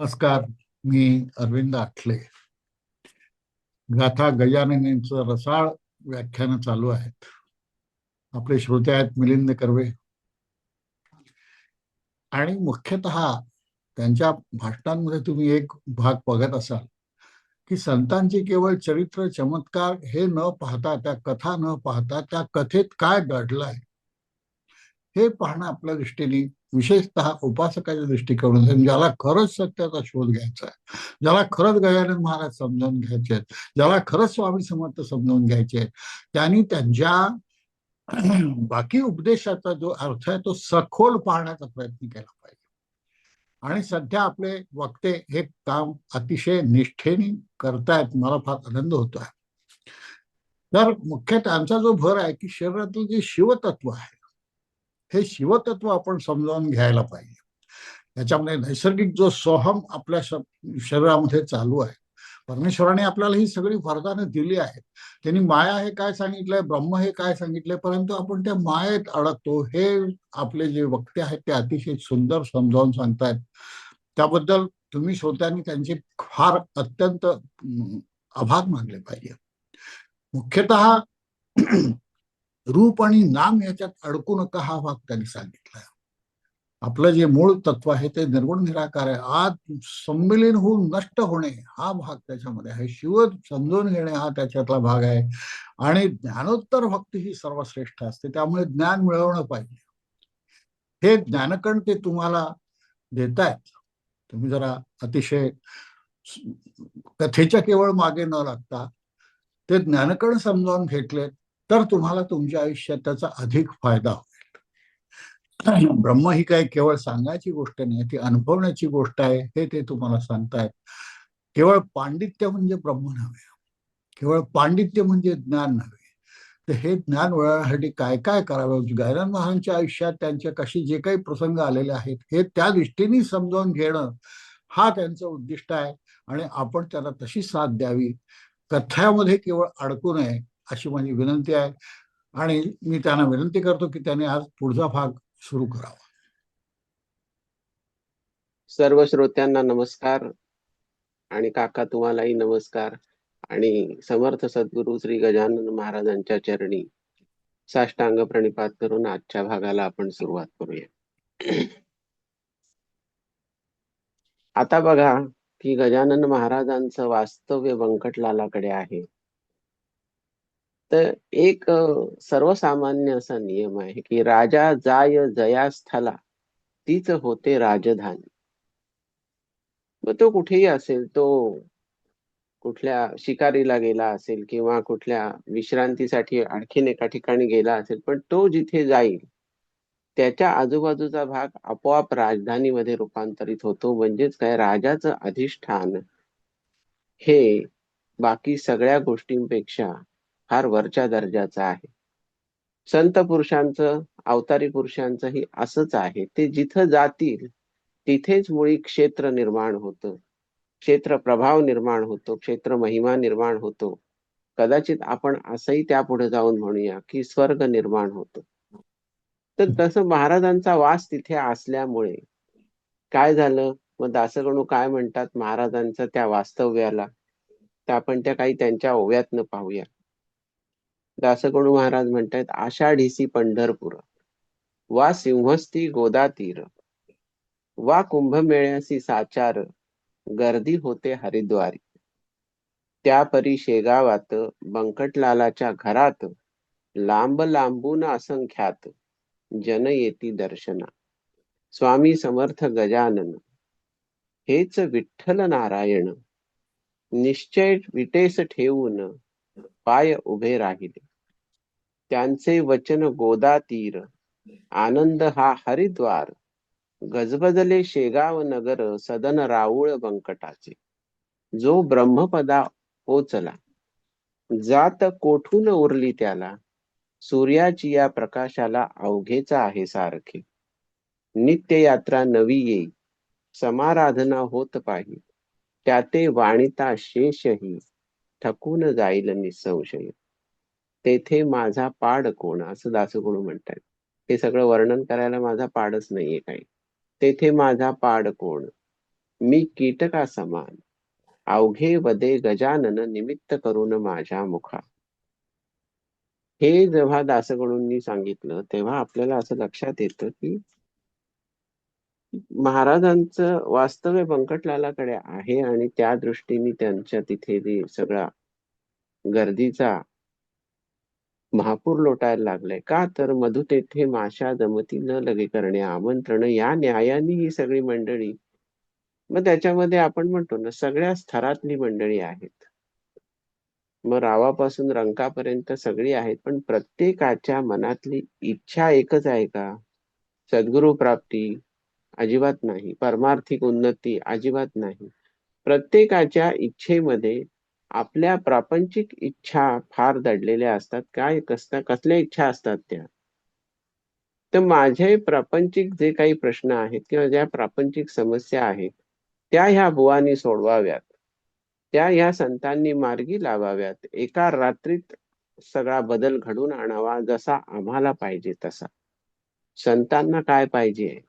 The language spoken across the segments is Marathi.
नमस्कार मी अरविंद आठले. गाथा गजाननींचं रसाळ व्याख्यान चालू आहेत. आपले श्रोते आहेत मिलिंद कर्वे. आणि मुख्यतः त्यांच्या भाषणांमध्ये तुम्ही एक भाग बघत असाल की संतांची केवळ चरित्र चमत्कार हे न पाहता त्या कथा न पाहता त्या कथेत काय घडलंय? हे पाहणं आपल्या दृष्टीने विशेषतः उपासकाच्या दृष्टिकोनातून ज्याला खरंच सत्याचा शोध घ्यायचा आहे ज्याला खरंच गजानन महाराज समजावून घ्यायचे आहेत ज्याला खरंच स्वामी समर्थ समजावून घ्यायचे आहेत त्यांनी त्यांच्या बाकी उपदेशाचा जो अर्थ आहे तो सखोल पाहण्याचा प्रयत्न केला पाहिजे. आणि सध्या आपले वक्ते हे काम अतिशय निष्ठेने करतायत मला फार आनंद होतो आहे तर मुख्य त्यांचा जो भर आहे की शरीरातलं जे शिवतत्व आहे हे शिवतत्व आपण समजावून घ्यायला पाहिजे. त्याच्यामध्ये नैसर्गिक जो सोहम आपल्या शरीरामध्ये चालू आहे परमेश्वराने आपल्याला ही सगळी वरदानं दिली आहेत. त्यांनी माया हे काय सांगितलंय ब्रह्म हे काय सांगितलंय परंतु आपण त्या मायेत अडकतो. हे आपले जे वक्ते आहेत ते अतिशय सुंदर समजावून सांगतायत. त्याबद्दल तुम्ही श्रोत्यांनी त्यांचे फार अत्यंत आभार मानले पाहिजे. मुख्यतः रूप आणि नाम याच्यात अडकू नका हा भाग त्यांनी सांगितलाय. आपलं जे मूळ तत्व आहे ते निर्गुण निराकार आहे. आज संमिलीन होऊन नष्ट होणे हा भाग त्याच्यामध्ये आहे. शिव समजून घेणे हा त्याच्यातला भाग आहे. आणि ज्ञानोत्तर भक्ती ही सर्वश्रेष्ठ असते. त्यामुळे ज्ञान मिळवणं पाहिजे. हे ज्ञानकण ते तुम्हाला देतायत. तुम्ही जरा अतिशय कथेच्या केवळ मागे न लागता ते ज्ञानकण समजावून घेतलेत. तर तुम्हाला तुमच्या आयुष्यात त्याचा अधिक फायदा होईल. ब्रह्म ही काय केवळ सांगायची गोष्ट नाही ती अनुभवण्याची गोष्ट आहे हे ते तुम्हाला सांगतायत. केवळ पांडित्य म्हणजे ब्रह्म नव्हे केवळ पांडित्य म्हणजे ज्ञान नव्हे. तर हे ज्ञान मिळवण्यासाठी काय काय करावं? गायरन महाराजांच्या आयुष्यात त्यांच्या कशी जे काही प्रसंग आलेले आहेत हे त्या दृष्टीने समजावून घेणं हा त्यांचं उद्दिष्ट आहे. आणि आपण त्याला तशी साथ द्यावी. कथ्यामध्ये केवळ अडकू नये अशी माझी विनंती आहे. आणि मी त्यांना विनंती करतो की त्याने आज पुढचा भाग सुरू करावा. सर्व श्रोत्यांना नमस्कार. आणि काका तुम्हालाही नमस्कार. आणि समर्थ सद्गुरु श्री गजानन महाराजांच्या चरणी साष्टांग प्रणिपात करून आजच्या भागाला आपण सुरुवात करूया. आता बघा की गजानन महाराजांचं वास्तव्य व्यंकटलालाकडे आहे. तर एक सर्वसामान्य असा नियम आहे की राजा जाय जयास्थला तीच होते राजधानी. मग तो कुठेही असेल तो कुठल्या शिकारीला गेला असेल किंवा कुठल्या विश्रांतीसाठी आणखीन एका ठिकाणी गेला असेल पण तो जिथे जाईल त्याच्या आजूबाजूचा भाग आपोआप राजधानीमध्ये रूपांतरित होतो. म्हणजेच काय? राजाचं अधिष्ठान हे बाकी सगळ्या गोष्टींपेक्षा फार वरच्या दर्जाचं आहे. संत पुरुषांचं अवतारी पुरुषांचंही असंच आहे. ते जिथं जातील तिथेच मुळी क्षेत्र निर्माण होतं. क्षेत्र प्रभाव निर्माण होतो क्षेत्र महिमा निर्माण होतो. कदाचित आपण असंही त्यापुढे जाऊन म्हणूया की स्वर्ग निर्माण होतो. तर तसं महाराजांचा वास तिथे असल्यामुळे काय झालं? मग दासगणू काय म्हणतात? महाराजांचं त्या वास्तव्याला. तर आपण त्या काही त्यांच्या ओव्यातनं पाहूया. दासगणू महाराज म्हणतात आषाढीसी पंढरपूर वा सिंहस्ती गोदातीर वा कुंभमेळ्यासी साचार गर्दी होते हरिद्वारी. त्या परी शेगावात बंकटलालाच्या घरात लांब लांबून असंख्यात जन येती दर्शना. स्वामी समर्थ गजानन हेच विठ्ठल नारायण निश्चय विटेस ठेवून पाय उभे राहिले. त्यांचे वचन गोदा तीर आनंद हा हरिद्वार. गजबजले शेगाव नगर सदन राऊळ बंकटाचे जो ब्रह्मपदा पोचला. जात कोठून उरली त्याला? सूर्याची या प्रकाशाला अवघेचा आहे सारखे. नित्य यात्रा नवी येई. समाराधना होत पाही. त्याते वाणिता शेषही. ठकून जाईल निसंशय. तेथे माझा पाड कोण? असं दासगुणू म्हणतात. हे सगळं वर्णन करायला माझा पाडच नाहीये काही. तेथे माझा पाड कोण? मी कीटका समान. अवघे वदे गजानन निमित्त करून माझ्या मुखा. हे जेव्हा दासगुणूंनी सांगितलं तेव्हा आपल्याला असं लक्षात येतं की महाराजांचं वास्तव्य बंकटलालाकडे आहे आणि त्या दृष्टीने त्यांच्या तिथे सगळा गर्दीचा महापूर लोटायला लागलाय. का तर मधु तेथे माशा जमती न लगे करणे आमंत्रण या न्यायाने ही सगळी मंडळी. मग त्याच्यामध्ये आपण म्हणतो ना सगळ्या स्तरातली मंडळी आहेत. मग रावापासून रंकापर्यंत सगळी आहेत पण प्रत्येकाच्या मनातली इच्छा एकच आहे का? सद्गुरु प्राप्ती अजिबात नाही. परमार्थिक उन्नती अजिबात नाही. प्रत्येकाच्या इच्छेमध्ये आपल्या प्रापंचिक इच्छा फार दडलेल्या असतात. काय कसल्या कसल्या इच्छा असतात त्या? तर माझे प्रापंचिक जे काही प्रश्न आहेत किंवा ज्या प्रापंचिक समस्या आहेत त्या ह्या बुवानी सोडवाव्यात. त्या ह्या संतांनी मार्गी लावाव्यात. एका रात्रीत सगळा बदल घडून आणावा जसा आम्हाला पाहिजे तसा. संतांना काय पाहिजे?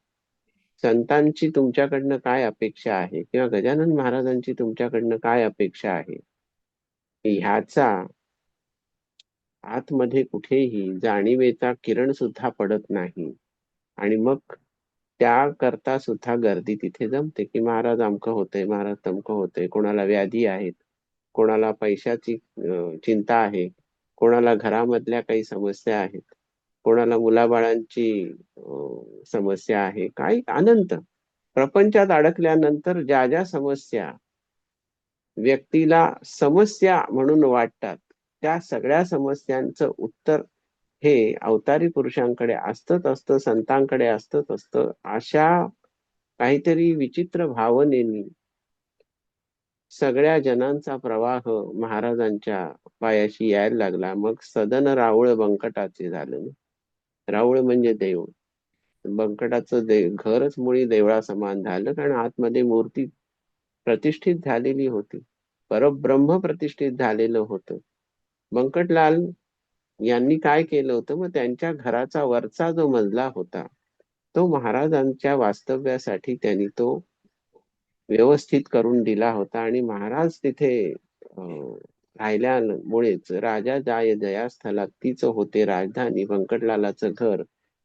संतांची तुमच्याकडनं काय अपेक्षा आहे? किंवा गजानन महाराजांची तुमच्याकडनं काय अपेक्षा आहे? ह्याचा आतमध्ये कुठेही जाणीवेचा किरण सुद्धा पडत नाही. आणि मग त्या करता सुद्धा गर्दी तिथे जमते की महाराज अमकं होतंय महाराज तमकं होतंय कोणाला व्याधी आहेत कोणाला पैशाची चिंता आहे कोणाला घरामधल्या काही समस्या आहेत कोणाला मुलाबाळांची समस्या आहे काही अनंत. प्रपंचात अडकल्यानंतर ज्या ज्या समस्या व्यक्तीला समस्या म्हणून वाटतात. त्या सगळ्या समस्यांचं उत्तर हे अवतारी पुरुषांकडे असतच असतं संतांकडे असतच असतं अशा काहीतरी विचित्र भावनेनी सगळ्या जनांचा प्रवाह महाराजांच्या पायाशी यायला लागला. मग सदन रावळ बंकटाचे झालं रावळ म्हणजे देव बंकटाचं दे घरच मुळी देवळा समान झालं कारण आतमध्ये मूर्ती प्रतिष्ठित झालेली होती. परब्रह्म प्रतिष्ठित झालेलं होतं. बंकटलाल यांनी काय केलं होतं? मग त्यांच्या घराचा वरचा जो मजला होता तो महाराजांच्या वास्तव्यासाठी त्यांनी तो व्यवस्थित करून दिला होता आणि महाराज तिथे राहिल्यामुळेच राजा जाय जयास्थला तीच होते राजधानी व्यंकटलालाचं घर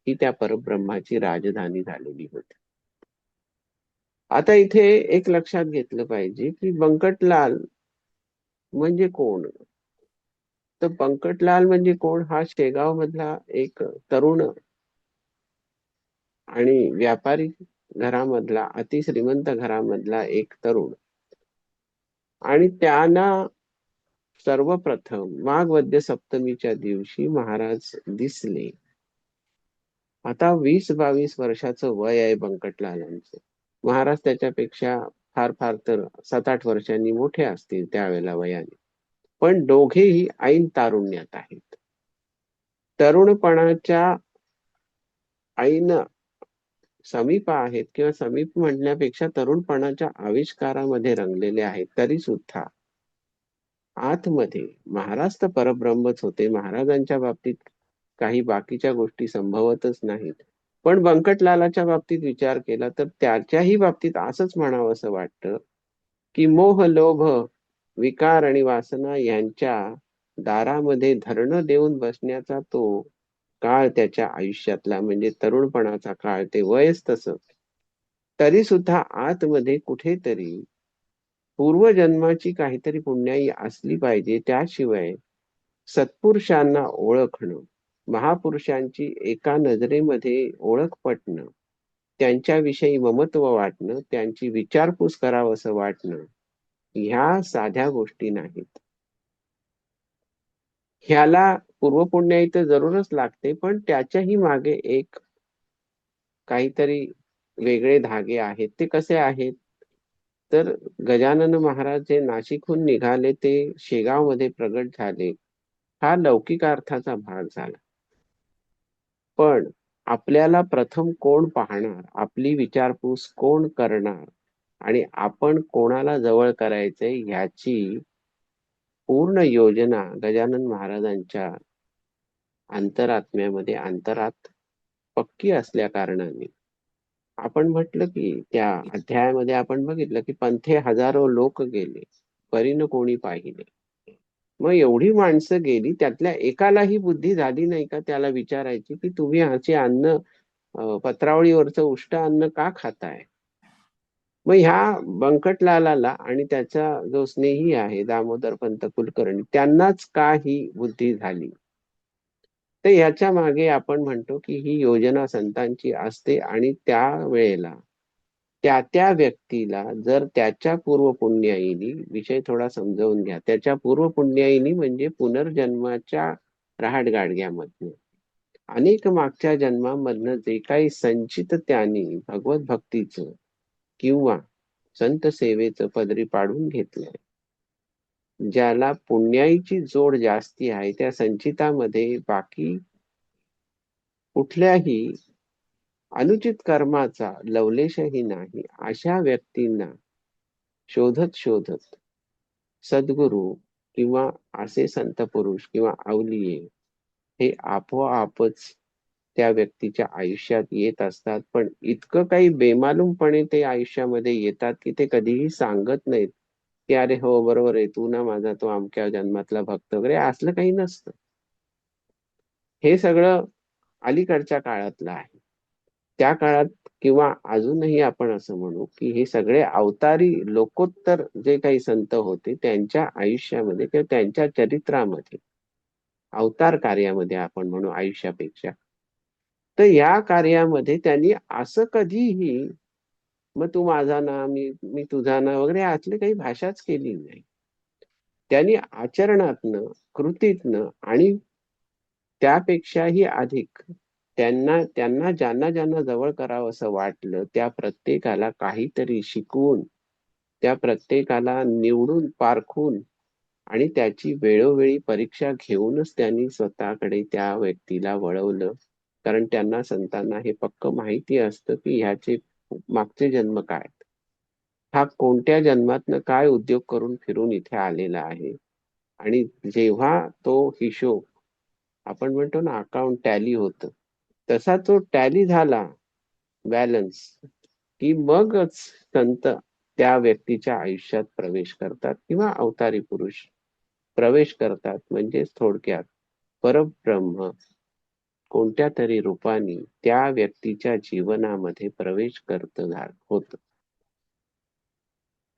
ही त्या परब्रह्माची राजधानी झालेली होती. आता इथे एक लक्षात घेतलं पाहिजे की बंकटलाल म्हणजे कोण? तर पंकटलाल म्हणजे कोण? हा शेगाव मधला एक तरुण आणि व्यापारी घरामधला अतिश्रीमंत घरामधला एक तरुण. आणि त्यांना सर्वप्रथम माघ वद्य सप्तमीच्या दिवशी महाराज दिसले. आता वीस बावीस वर्षाचं वय आहे बंकटलालांचं महाराज त्याच्यापेक्षा फार फार तर सात आठ वर्षांनी मोठे असतील त्यावेळेला वयाने. पण दोघेही ऐन तारुण्यात आहेत. तरुणपणाच्या ऐन समीप आहेत किंवा समीप म्हणण्यापेक्षा तरुणपणाच्या आविष्कारामध्ये रंगलेले आहेत तरी सुद्धा आतमध्ये महाराज तर परब्रह्मच होते. महाराजांच्या बाबतीत काही बाकीच्या गोष्टी संभवतच नाहीत. पण बंकटलालाच्या बाबतीत विचार केला तर त्याच्याही बाबतीत असंच म्हणावं असं वाटतं की मोह लोभ विकार आणि वासना यांच्या दारामध्ये धरणं देऊन बसण्याचा तो काळ त्याच्या आयुष्यातला म्हणजे तरुणपणाचा काळ ते वयच तस तरी सुद्धा आतमध्ये कुठेतरी पूर्वजन्माची काहीतरी पुण्याई असली पाहिजे त्याशिवाय सत्पुरुषांना ओळखणं महापुरुषांची एका नजरेमध्ये ओळख पटणं त्यांच्याविषयी ममत्व वाटणं त्यांची विचारपूस करावं असं वाटणं ह्या साध्या गोष्टी नाहीत. ह्याला पूर्वपुण्याई तर जरूरच लागते पण त्याच्याही मागे एक काहीतरी वेगळे धागे आहेत. ते कसे आहेत? तर गजानन महाराज जे नाशिकहून निघाले ते शेगावमध्ये प्रगट झाले. हा लौकिक अर्थाचा भाग झाला. पण आपल्याला प्रथम कोण पाहणार? आपली विचारपूस कोण करणार? आणि आपण कोणाला जवळ करायचे ह्याची पूर्ण योजना गजानन महाराजांच्या अंतरात्म्यामध्ये अंतरात पक्की असल्या कारणाने. आपण म्हटलं की त्या अध्यायामध्ये आपण बघितलं की पंथे हजारो लोक गेले परीन कोणी पाहिले. मग एवढी माणसं गेली त्यातल्या एकालाही बुद्धी झाली नाही का? त्याला विचारायची की तुम्ही ह्याचे अन्न पत्रावळीवरचं उष्ट अन्न का खाताय? मग ह्या बंकटलालाला आणि त्याचा जो स्नेही आहे दामोदर पंत कुलकर्णी त्यांनाच का ही बुद्धी झाली? तर ह्याच्या मागे आपण म्हणतो की ही योजना संतांची असते आणि त्या वेळेला त्या त्या व्यक्तीला जर त्याच्या पूर्वपुण्याईनी विषय थोडा समजावून घ्या त्याच्या पूर्वपुण्याईनी म्हणजे पुनर्जन्माच्या रहाटगाडग्यामधनं अनेक मागच्या जन्मामधनं जे काही संचित त्याने भगवत भक्तीचं किंवा संत सेवेचं पदरी पाडून घेतलंय ज्याला पुण्याईची जोड जास्ती आहे त्या संचितामध्ये बाकी कुठल्याही अनुचित कर्माचा लवलेशही नाही. अशा व्यक्तींना शोधत शोधत सद्गुरू किंवा असे संत पुरुष किंवा अवलिये हे आपोआपच त्या व्यक्तीच्या आयुष्यात येत असतात. पण इतकं काही बेमालूमपणे ते आयुष्यामध्ये येतात की ते कधीही सांगत नाहीत की अरे हो बरोबर आहे तू ना माझा तो अमक्या जन्मातला भक्त वगैरे असलं काही नसतं. हे सगळं अलीकडच्या काळातलं आहे. त्या काळात किंवा अजूनही आपण असं म्हणू की हे सगळे अवतारी लोकोत्तर जे काही संत होते त्यांच्या आयुष्यामध्ये किंवा त्यांच्या चरित्रामध्ये अवतार कार्यामध्ये आपण म्हणू आयुष्यापेक्षा तर या कार्यामध्ये त्यांनी असं कधीही मग तू माझा ना मी मी तुझा ना वगैरे यातली काही भाषाच केली नाही. त्यांनी आचरणातनं कृतीतनं आणि त्यापेक्षाही अधिक त्यांना त्यांना ज्यांना ज्यांना जवळ करावं असं वाटलं त्या प्रत्येकाला काहीतरी शिकवून त्या प्रत्येकाला निवडून पारखून आणि त्याची वेळोवेळी परीक्षा घेऊनच त्यांनी स्वतःकडे त्या व्यक्तीला वळवलं. कारण त्यांना संतांना हे पक्क माहिती असतं की ह्याचे मागचे जन्म काय आहेत. हा कोणत्या जन्मातनं काय उद्योग करून फिरून इथे आलेला आहे. आणि जेव्हा तो हिशोब आपण म्हणतो ना अकाउंट टॅली होतं. तसा तो टॅली झाला बॅलन्स की मगच संत त्या व्यक्तीच्या आयुष्यात प्रवेश करतात किंवा अवतारी पुरुष प्रवेश करतात म्हणजेच थोडक्यात परब्रह्म. कोणत्या तरी रूपाने त्या व्यक्तीच्या जीवनामध्ये प्रवेश करत होत.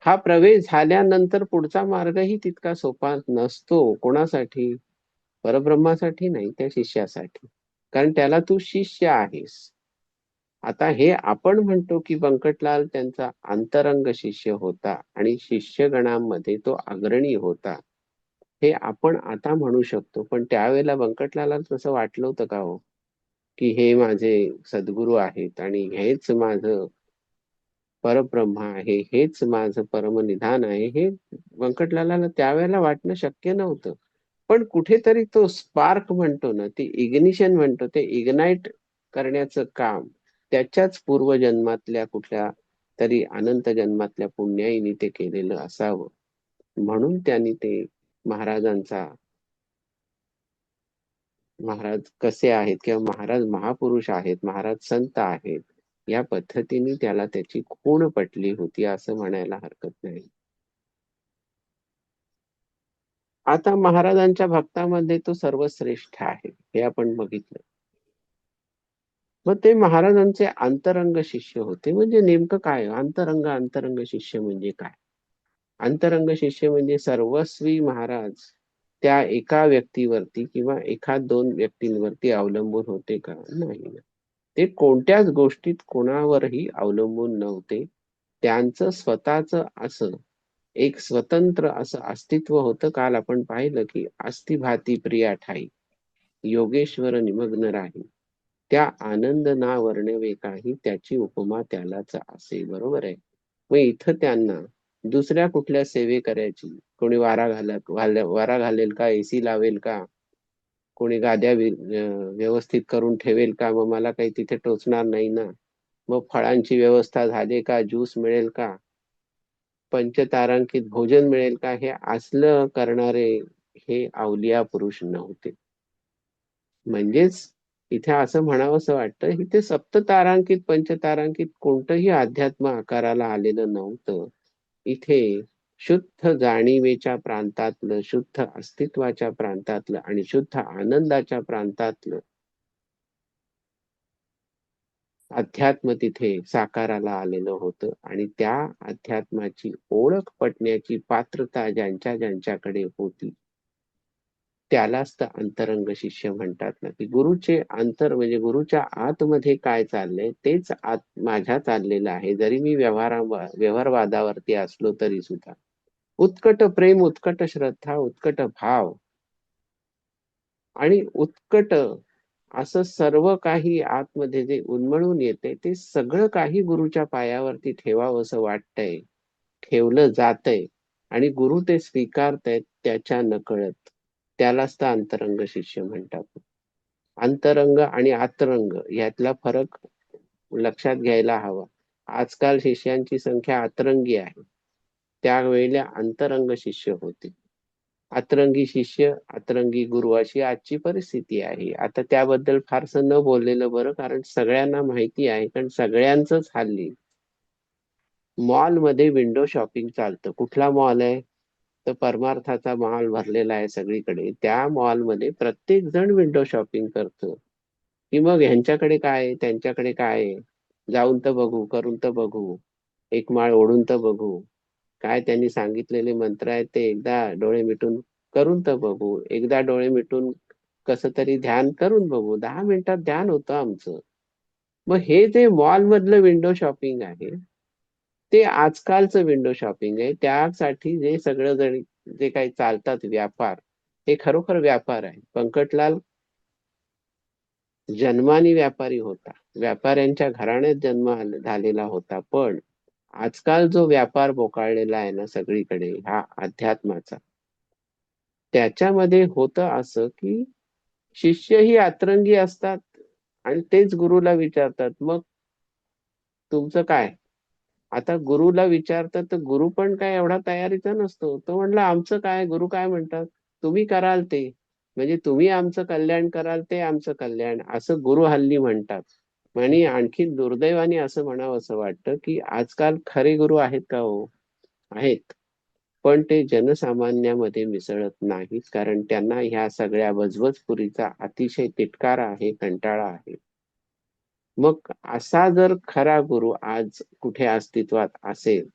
हा प्रवेश झाल्यानंतर पुढचा मार्गही तितका सोपा नसतो कोणासाठी? परब्रह्मासाठी नाही त्या शिष्यासाठी. कारण त्याला तू शिष्य आहेस. आता हे आपण म्हणतो की बंकटलाल त्यांचा अंतरंग शिष्य होता आणि शिष्यगणांमध्ये तो अग्रणी होता. हे आपण आता म्हणू शकतो. पण त्यावेळेला बंकटलाला तसं वाटलं होतं का हो? की हे माझे सद्गुरू आहेत आणि हेच माझं परब्रह्म आहे हेच माझं परमनिधान आहे हे व्यंकटलाला त्यावेळेला वाटणं शक्य नव्हतं. पण कुठेतरी तो स्पार्क म्हणतो ना ते इग्निशन म्हणतो ते इग्नाइट करण्याचं काम त्याच्याच पूर्वजन्मातल्या कुठल्या तरी अनंत जन्मातल्या पुण्याईने ते केलेलं असावं. म्हणून त्यांनी ते महाराजांचा महाराज कसे आहेत किंवा महाराज महापुरुष आहेत महाराज संत आहेत या पद्धतीने त्याला त्याची खूण पटली होती असं म्हणायला हरकत नाही. आता महाराजांच्या भक्तामध्ये तो सर्वश्रेष्ठ आहे हे आपण बघितलं. मग ते महाराजांचे अंतरंग शिष्य होते. म्हणजे नेमकं काय? अंतरंग अंतरंग शिष्य म्हणजे काय? अंतरंग शिष्य म्हणजे सर्वस्वी महाराज त्या एका व्यक्तीवरती किंवा एखाद दोन व्यक्तींवरती अवलंबून होते का? नाही ते कोणत्याच गोष्टीत कोणावरही अवलंबून नव्हते. त्यांचं स्वतःच असं एक स्वतंत्र असं अस्तित्व होतं. काल आपण पाहिलं की अस्थिभाती प्रिया ठाई योगेश्वर निमग्न राही त्या आनंद ना वर्णवे काही त्याची उपमा त्यालाच असे बरोबर आहे? मग इथं त्यांना दुसऱ्या कुठल्या सेवे करायची? कोणी वारा घाल वारा घालेल का? एसी लावेल का? कोणी गाद्या व्यवस्थित करून ठेवेल का? मग मला काही तिथे टोचणार नाही ना? मग फळांची व्यवस्था झाली का? ज्यूस मिळेल का? पंचतारांकित भोजन मिळेल का? हे असलं करणारे हे अवलिया पुरुष नव्हते. म्हणजेच इथे असं म्हणावंसं वाटतं इथे सप्ततारांकित पंचतारांकित कोणतंही अध्यात्म आकाराला आलेलं नव्हतं. इथे शुद्ध जाणीवेच्या प्रांतातलं शुद्ध अस्तित्वाच्या प्रांतातलं आणि शुद्ध आनंदाच्या प्रांतातलं अध्यात्म तिथे साकाराला आलेलं होतं. आणि त्या अध्यात्माची ओळख पटण्याची पात्रता ज्यांच्या ज्यांच्याकडे होती त्यालाच तर अंतरंग शिष्य म्हणतात ना. की गुरुचे अंतर म्हणजे गुरुच्या आतमध्ये काय चाललंय तेच आत माझ्या चाललेलं आहे. जरी मी व्यवहारा व्यवहारवादावरती असलो तरी सुद्धा. उत्कट प्रेम उत्कट श्रद्धा उत्कट भाव आणि उत्कट असं सर्व काही आतमध्ये जे उन्मळून येते ते सगळं काही गुरुच्या पायावरती ठेवावं असं वाटतंय. ठेवलं जातंय आणि गुरु ते स्वीकारतायत त्याच्या नकळत. त्यालाच तर अंतरंग शिष्य म्हणतात. अंतरंग आणि आतरंग यातला फरक लक्षात घ्यायला हवा. आजकाल शिष्यांची संख्या अतरंगी आहे. त्यावेळेला अंतरंग शिष्य होते. अतरंगी शिष्य अतरंगी गुरु अशी आजची परिस्थिती आहे. आता त्याबद्दल फारसं न बोललेलं बरं कारण सगळ्यांना माहिती आहे कारण सगळ्यांचंच हल्ली. मॉलमध्ये विंडो शॉपिंग चालतं. कुठला मॉल आहे? तर परमार्थाचा मॉल भरलेला आहे सगळीकडे. त्या मॉलमध्ये प्रत्येक जण विंडो शॉपिंग करतो. की मग ह्यांच्याकडे काय त्यांच्याकडे काय आहे, जाऊन तर बघू करून तर बघू. एक माळ ओढून तर बघू. काय त्यांनी सांगितलेले मंत्र आहेत ते एकदा डोळे मिटून करून तर बघू. एकदा डोळे मिटून कसं तरी ध्यान करून बघू. दहा मिनिटात ध्यान होतं आमचं. मग हे जे मॉल मधलं विंडो शॉपिंग आहे ते आजकालचं विंडो शॉपिंग आहे. त्यासाठी जे सगळं जण जे काही चालतात व्यापार हे खरोखर व्यापार आहे. पंकटलाल जन्मानी व्यापारी होता. व्यापाऱ्यांच्या घराण्यात जन्म झालेला होता. पण आजकाल जो व्यापार बोकाळलेला आहे ना सगळीकडे हा अध्यात्माचा त्याच्यामध्ये होतं असं की शिष्य ही अतरंगी असतात आणि तेच गुरुला विचारतात. मग तुमचं काय? आता गुरुला विचारतात तर गुरु पण काय एवढा तयारीचा नसतो. तो म्हणला आमचं काय? गुरु काय म्हणतात? तुम्ही कराल ते. म्हणजे तुम्ही आमचं कल्याण कराल ते आमचं कल्याण. असं गुरु हल्ली म्हणतात. आणि आणखी दुर्दैवाने असं म्हणावं असं वाटतं की आजकाल खरे गुरु आहेत का हो? आहेत. पण ते जनसामान्यामध्ये मिसळत नाहीत कारण त्यांना ह्या सगळ्या बजबजपुरीचा अतिशय तिटकारा आहे कंटाळा आहे. मग असा जर खरा गुरु आज कुठे अस्तित्वात असेल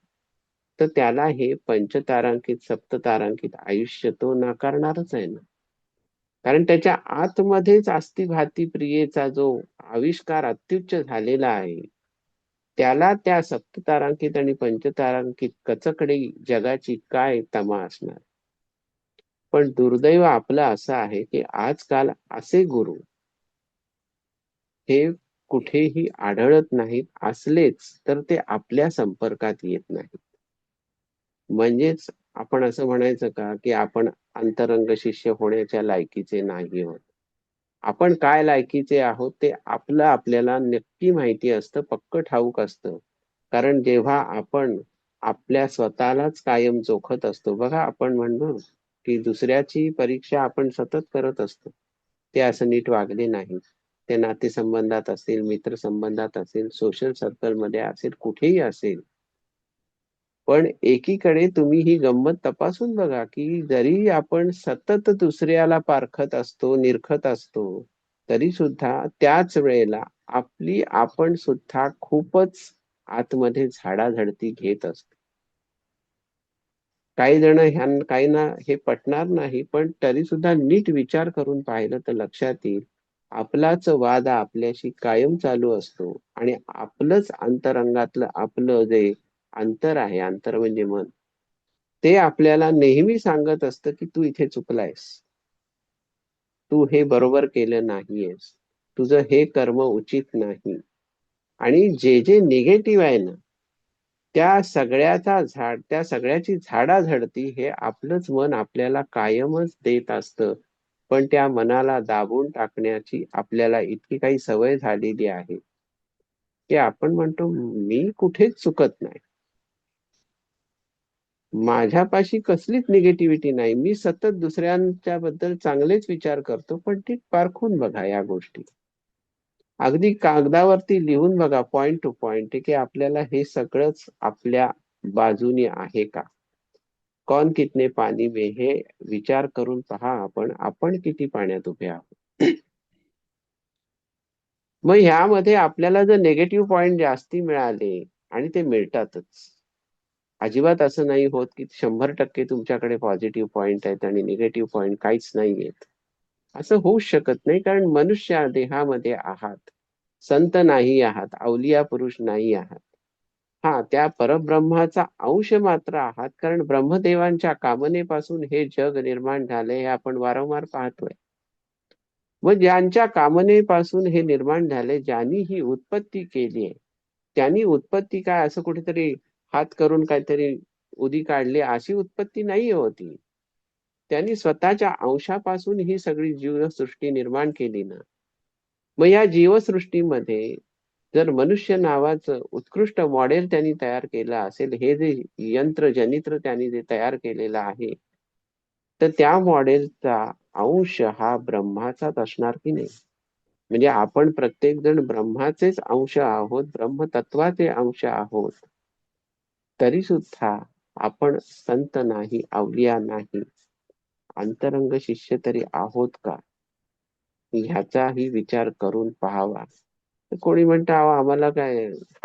तर त्याला हे पंचतारांकित सप्ततारांकित आयुष्य तो नाकारणारच आहे ना? कारण त्याच्या आतमध्येच अस्थिभाती प्रियेचा जो आविष्कार अत्युच्च झालेला आहे त्याला त्या सप्ततारांकित आणि पंचतारांकित कचकडे जगाची काय तमा असणार? पण दुर्दैव आपलं असं आहे की आजकाल असे गुरु हे कुठेही आढळत नाहीत असलेच तर ते आपल्या संपर्कात येत नाहीत. म्हणजेच आपण असं म्हणायचं का की आपण अंतरंग शिष्य होण्याच्या लायकीचे नाही आहोत. आपण काय लायकीचे आहोत ते आपलं आपल्याला नक्की माहिती असतं पक्क ठाऊक असतं. कारण जेव्हा आपण आपल्या स्वतःलाच कायम चोखत असतो बघा आपण म्हणतो की दुसऱ्याची परीक्षा आपण सतत करत असतो. ते असं नीट वागले नाही. ते नातेसंबंधात असेल मित्रसंबंधात असेल सोशल सर्कलमध्ये असेल कुठेही असेल पण एकीकडे तुम्ही ही गंमत तपासून बघा की जरी आपण सतत दुसऱ्याला पारखत असतो निरखत असतो तरी सुद्धा त्याच वेळेला आपली आपण सुद्धा खूपच आतमध्ये झाडाझडती घेत असतो. काही जण ह्या काही ना हे पटणार नाही पण तरी सुद्धा नीट विचार करून पाहिलं तर लक्षात येईल आपलाच वाद आपल्याशी कायम चालू असतो आणि आपलंच अंतरंगातलं आपलं जे अंतर आहे अंतर म्हणजे मन. ते आपल्याला नेहमी सांगत असतं की तू इथे चुकलायस. तू हे बरोबर केलं नाहीयेस. तुझं हे कर्म उचित नाही. आणि जे जे निगेटिव्ह आहे ना त्या सगळ्याचा झाड त्या सगळ्याची झाडा झडती हे आपलंच मन आपल्याला कायमच देत असतं. पण त्या मनाला दाबून टाकण्याची आपल्याला इतकी काही सवय झालेली आहे. की आपण म्हणतो मी कुठेच चुकत नाही. माझ्यापाशी कसलीच निगेटिव्हिटी नाही. मी सतत दुसऱ्यांच्या बद्दल चांगलेच विचार करतो पण ती पारखून बघा या गोष्टी. अगदी कागदावरती लिहून बघा पॉइंट टू पॉइंट की आपल्याला हे सगळंच आपल्या बाजूने आहे का? कोण कितने पाणी मे हे? विचार करून पहा आपण. आपण किती पाण्यात उभे आहोत? मग ह्यामध्ये आपल्याला जर निगेटिव्ह पॉइंट जास्ती मिळाले आणि ते मिळतातच. अजिबात असं नाही होत की शंभर टक्के तुमच्याकडे पॉझिटिव्ह पॉइंट आहेत आणि निगेटिव्ह पॉइंट काहीच नाही आहेत असं होऊ शकत नाही कारण मनुष्य देहामध्ये आहात. संत नाही आहात अवलिया पुरुष नाही आहात. हा त्या परब्रह्माचा अंश मात्र आहात कारण ब्रह्मदेवांच्या कामनेपासून हे जग निर्माण झाले हे आपण वारंवार पाहतोय. व ज्यांच्या कामनेपासून हे निर्माण झाले ज्यांनी ही उत्पत्ती केली आहे त्यांनी उत्पत्ती काय असं कुठेतरी हात करून काहीतरी उदी काढली अशी उत्पत्ती नाही होती. त्यांनी स्वतःच्या अंशापासून ही सगळी जीवसृष्टी निर्माण केली ना. मग या जीवसृष्टीमध्ये जर मनुष्य नावाचं उत्कृष्ट मॉडेल त्यांनी तयार केलं असेल हे जे यंत्र जनित्र त्यांनी जे तयार केलेलं आहे तर त्या मॉडेलचा अंश हा ब्रह्माचाच असणार की नाही? म्हणजे आपण प्रत्येक जण ब्रह्माचेच अंश आहोत ब्रह्मतत्वाचे अंश आहोत. तरी सुद्धा आपण संत नाही अवलिया नाही अंतरंग शिष्य तरी आहोत का? ह्याचाही विचार करून पाहावा. कोणी म्हणतं आम्हाला काय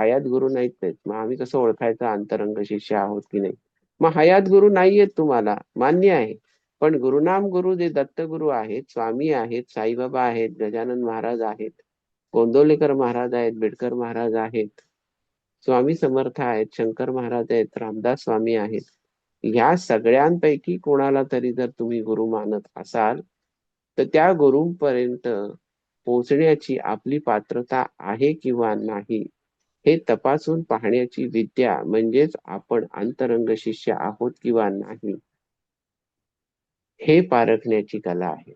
हयात गुरु नाहीत मग आम्ही कसं ओळखायचं अंतरंग शिष्य आहोत की नाही? मग हयात गुरु नाहीयेत तुम्हाला. मान्य आहे. पण गुरुनाम गुरु जे दत्तगुरु आहेत स्वामी आहेत साईबाबा आहेत गजानन महाराज आहेत गोंदवलेकर महाराज आहेत बिडकर महाराज आहेत स्वामी समर्थ आहेत शंकर महाराज आहेत रामदास स्वामी आहेत. ह्या सगळ्यांपैकी कोणाला तरी जर तुम्ही गुरु मानत असाल तर त्या गुरुपर्यंत पोहोचण्याची आपली पात्रता आहे किंवा नाही हे तपासून पाहण्याची विद्या म्हणजेच आपण अंतरंग शिष्य आहोत किंवा नाही हे पारखण्याची कला आहे.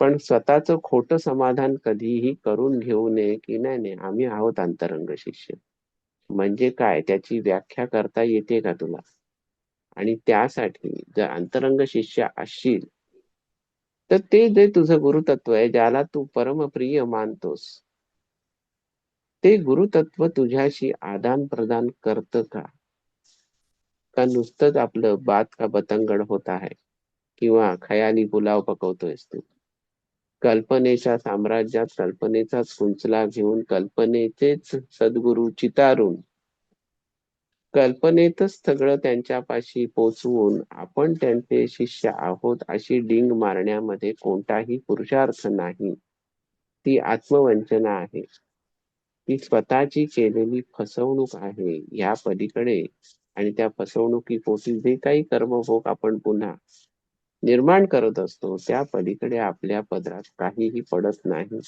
पण स्वतःच खोटं समाधान कधीही करून घेऊ नये की नाही नाही आम्ही आहोत अंतरंग शिष्य. म्हणजे काय? त्याची व्याख्या करता येते का तुला? आणि त्यासाठी जर अंतरंग शिष्य असशील तर ते जे तुझं गुरुतत्व आहे ज्याला तू परमप्रिय मानतोस ते गुरुतत्व तुझ्याशी आदान प्रदान करत का? का नुसतंच आपलं बात का बतंगड होत आहे? किंवा खयाली पुलाव पकवतोयस तू? कल्पनेच्या साम्राज्यात कल्पनेचाच कुंचला घेऊन कल्पनेचेच सद्गुरू चितारून कल्पनेतच सगळं त्यांच्यापाशी पोचवून आपण त्यांचे शिष्य आहोत अशी डिंग मारण्यामध्ये कोणताही पुरुषार्थ नाही. ती आत्मवंचना आहे. ती स्वतःची केलेली फसवणूक आहे या पलीकडे आणि त्या फसवणुकीपोटी जे काही कर्मभोग आपण पुन्हा निर्माण करत असतो. त्या पलीकडे आपल्या पदरात काहीही पडत नाही.